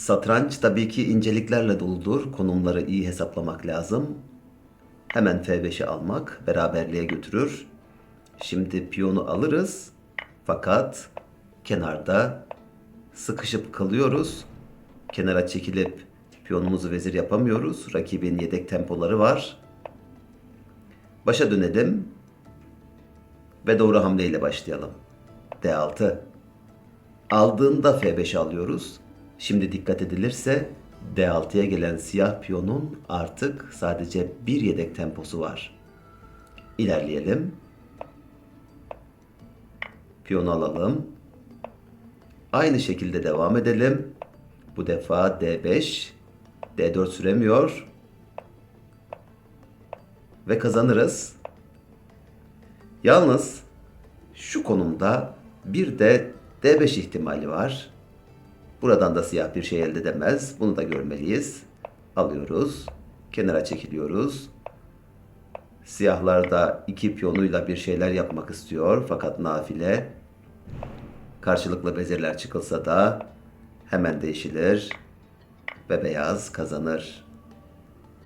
Satranç tabii ki inceliklerle doludur. Konumları iyi hesaplamak lazım. Hemen F5'i almak beraberliğe götürür. Şimdi piyonu alırız. Fakat kenarda sıkışıp kalıyoruz. Kenara çekilip piyonumuzu vezir yapamıyoruz. Rakibin yedek tempoları var. Başa dönelim ve doğru hamleyle başlayalım. D6. Aldığında F5'i alıyoruz. Şimdi dikkat edilirse D6'ya gelen siyah piyonun artık sadece bir yedek temposu var. İlerleyelim. Piyonu alalım. Aynı şekilde devam edelim. Bu defa D5, D4 süremiyor. Ve kazanırız. Yalnız şu konumda bir de D5 ihtimali var. Buradan da siyah bir şey elde edemez. Bunu da görmeliyiz. Alıyoruz. Kenara çekiliyoruz. Siyahlar da iki piyonuyla bir şeyler yapmak istiyor. Fakat nafile karşılıklı vezirler çıkılsa da hemen değişilir ve beyaz kazanır.